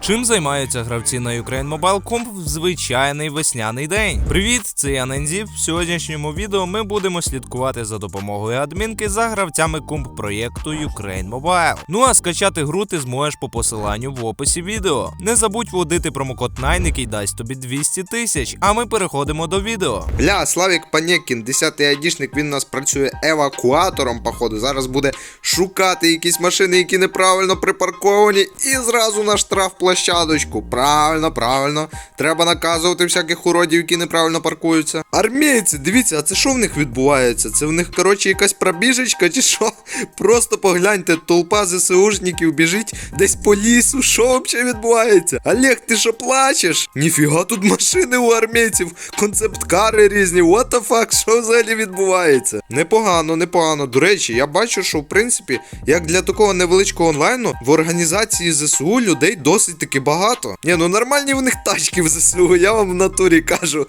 Чим займаються гравці на Ukraine Mobile Comp в звичайний весняний день? Привіт, це я Нензі. В сьогоднішньому відео ми будемо слідкувати за допомогою адмінки за гравцями комп проєкту Ukraine Mobile. Ну а скачати гру ти зможеш по посиланню в описі відео. Не забудь вводити промокод Nine, який дасть тобі 200 тисяч. А ми переходимо до відео. Бля, Славік Панєкін, 10-й айдішник, він у нас працює евакуатором, походу. Зараз буде шукати якісь машини, які неправильно припарковані, і зразу на штраф площадочку. Правильно, правильно. Треба наказувати всяких уродів, які неправильно паркуються. Армійці, дивіться, а це що в них відбувається? Це в них, коротше, якась пробіжечка чи що? Просто погляньте, толпа ЗСУшників біжить десь по лісу. Що взагалі відбувається? Олег, ти що плачеш? Ніфіга тут машини у армійців, концепт-кари різні. What the fuck, що взагалі відбувається? Непогано, непогано. До речі, я бачу, що в принципі, як для такого невеличкого онлайну, в організації ЗСУ людей досить таки багато. Ні, ну нормальні в них тачки в ЗСУ, я вам в натурі кажу.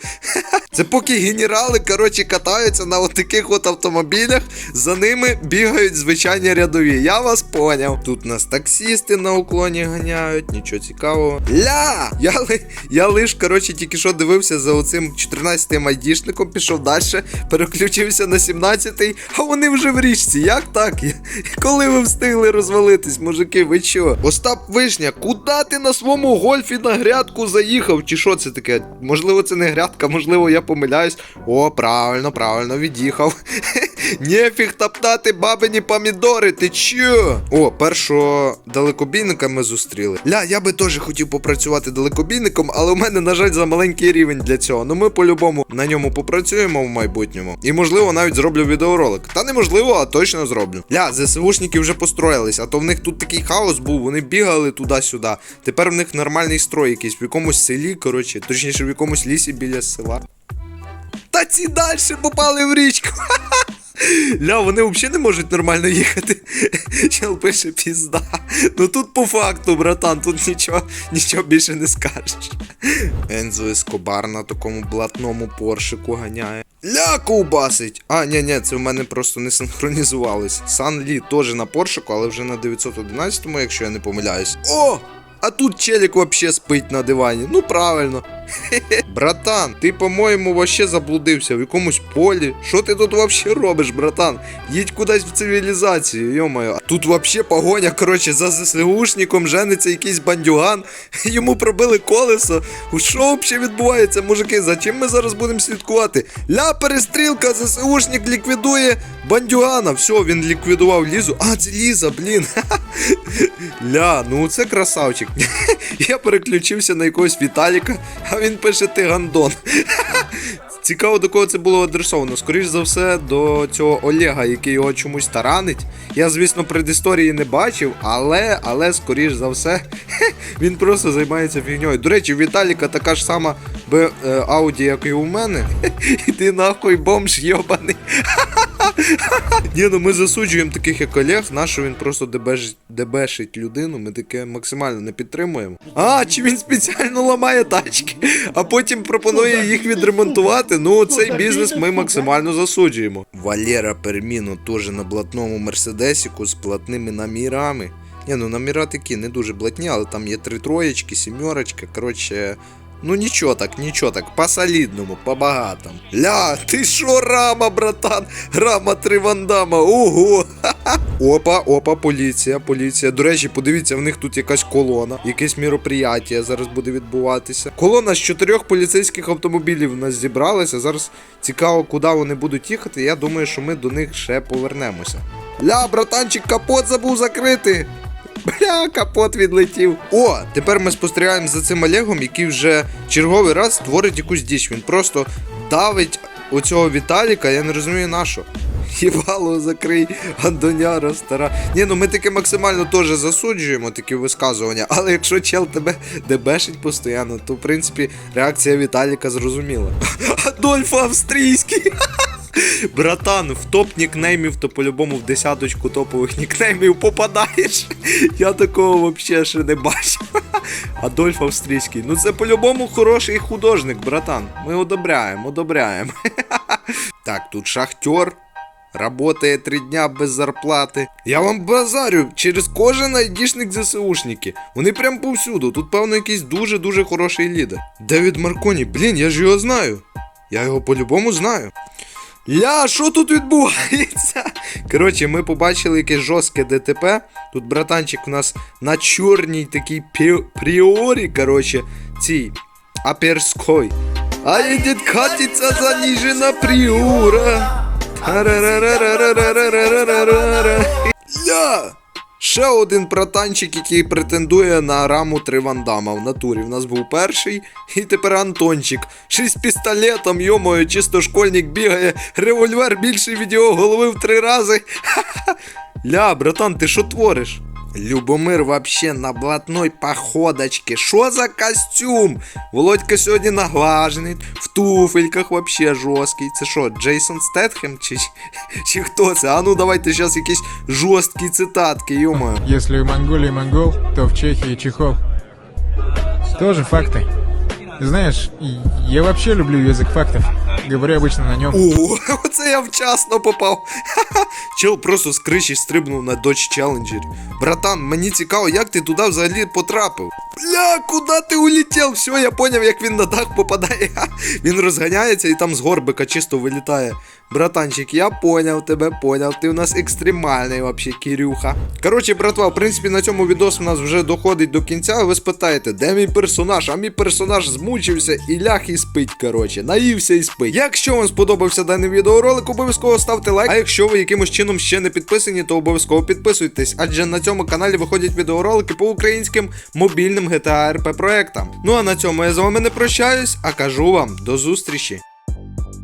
Це поки генерали, коротше, катаються на отаких от автомобілях, за ними бігають звичайні рядові. Я вас поняв. Тут нас таксісти на уклоні ганяють, нічого цікавого. Ля! Я, я лиш, коротше, тільки що дивився за оцим 14-м айдішником, пішов далі, переключився на 17-й, а вони вже в річці. Як так? Коли ви встигли розвалитись, мужики, ви що? Остап Вишня, куди ти на своєму гольфі на грядку заїхав? Чи що це таке? Можливо, це не грядка, можливо, я помиляюсь. О, правильно, правильно, від'їхав. Нефіг топтати бабині помідори, ти чо? О, першого далекобійника ми зустріли. Ля, я би теж хотів попрацювати далекобійником, але у мене, на жаль, за маленький рівень для цього. Ну ми по-любому на ньому попрацюємо в майбутньому. І можливо навіть зроблю відеоролик. Та неможливо, а точно зроблю. Ля, ЗСУшники вже построїлись, а то в них тут такий хаос був, вони бігали туди-сюди. Тепер в них нормальний строй якийсь в якомусь селі, коротше, точніше в якомусь лісі біля села. Та ці далі попали в річку. Ля, вони взагалі не можуть нормально їхати. Чел пише пізда. Ну тут по факту, братан, тут нічого, нічого більше не скажеш. Ензо Ескобар на такому блатному поршику ганяє. Ля ковбасить! А, ні, ні, це в мене просто не синхронізувалось. Сан Лі теж на поршику, але вже на 911-му, якщо я не помиляюсь. О! А тут челік вообще спить на дивані. Ну правильно. Братан, ти, по-моєму, вообще заблудився в якомусь полі. Що ти тут вообще робиш, братан? Їдь кудись в цивілізацію, йомаю. Тут вообще погоня, коротше, за ЗСУшником жениться якийсь бандюган. Йому пробили колесо. Що взагалі відбувається, мужики? За чим ми зараз будемо слідкувати? Ля, перестрілка, ЗСУшник ліквідує бандюгана. Все, він ліквідував Лізу. А, це Ліза, блін. Ля, ну це красавчик. Я переключився на якогось Віталіка, а він пише ти гандон. Цікаво, до кого це було адресовано. Скоріше за все, до цього Олега, який його чомусь таранить. Я, звісно, предісторії не бачив, але, але, скоріш за все, він просто займається фігньою. До речі, Віталіка така ж сама е, Ауді, як і у мене. Іди нахуй бомж йобаний. Ні, ну ми засуджуємо таких як Олег, нащо він просто дебешить, дебешить людину, ми таке максимально не підтримуємо. А, чи він спеціально ламає тачки, а потім пропонує їх відремонтувати. Ну, цей бізнес ми максимально засуджуємо. Валера Перміно теж на блатному мерседесіку з платними намірами. Ні, ну наміра такі не дуже блатні, але там є три троєчки, сімерочка, коротше. Ну нічого так, нічого так, по солідному, по багатому. Ля, ти що, рама, братан? Рама три вандама, ого! Опа, опа, поліція, поліція. До речі, подивіться, в них тут якась колона, якесь міроприяття зараз буде відбуватися. Колона з чотирьох поліцейських автомобілів у нас зібралася. Зараз цікаво, куди вони будуть їхати. Я думаю, що ми до них ще повернемося. Ля, братанчик, капот забув закрити. Бля, капот відлетів. О, тепер ми спостерігаємо за цим Олегом, який вже черговий раз створить якусь діч. Він просто давить оцього Віталіка, я не розумію на що. Їбало закрий, Андоняра стара. Ні, ну ми таке максимально теж засуджуємо такі висказування, але якщо чел тебе дебешить постійно, то в принципі реакція Віталіка зрозуміла. Адольф Австрійський! Братан, в топ нікнеймів, то по-любому в десяточку топових нікнеймів попадаєш. Я такого взагалі ще не бачив. Адольф Австрійський. Ну це по-любому хороший художник, братан. Ми одобряємо, одобряємо. Так, тут шахтер. Работає три дня без зарплати. Я вам базарю через кожен айдішник ЗСУшники. Вони прям повсюду. Тут, певно, якийсь дуже-дуже хороший лідер. Девід Марконі, блін, я ж його знаю. Я його по-любому знаю. Ля, що тут відбувається? Коротше, ми побачили якесь жорстке ДТП. Тут братанчик у нас на чорній такій пі... пріорі, коротше, цій аперской. А їде катиться заніжена пріора. Ля! Ще один братанчик, який претендує на раму три вандама в натурі. В нас був перший, і тепер Антончик. Шість пістолетом, йомою, чисто школьник бігає, револьвер більший від його голови в три рази. Ля, братан, ти що твориш? Любомир вообще на блатной походочке. Що за костюм? Володька сьогодні наглажений, в туфельках вообще жорсткий. Це що, Джейсон Стетхем? Чи, чи хто це? А ну давайте зараз якісь жорсткі цитатки, йомаю. Если у Монголии монгол, то в Чехии чехол. Тоже факты. Знаешь, я вообще люблю язык фактов. Говорю обычно на нем. О, оце я вчасно попав. Чел просто з криші стрибнув на Dodge Challenger. Братан, мені цікаво, як ти туди взагалі потрапив. Бля, куди ти улетів? Все, я поняв, як він на дах попадає. Він розганяється і там з горбика чисто вилітає. Братанчик, я поняв тебе, поняв. Ти у нас екстремальний вообще, Кирюха. Коротше, братва, в принципі, на цьому відос у нас вже доходить до кінця. Ви спитаєте, де мій персонаж? А мій персонаж змучився і ляг і спить. Коротше, наївся і спить. Якщо вам сподобався даний відеоролик, обов'язково ставте лайк. А якщо ви якимось чином ще не підписані, то обов'язково підписуйтесь, адже на цьому каналі виходять відеоролики по українським мобільним GTA RP проектам. Ну а на цьому я з вами не прощаюсь, а кажу вам до зустрічі.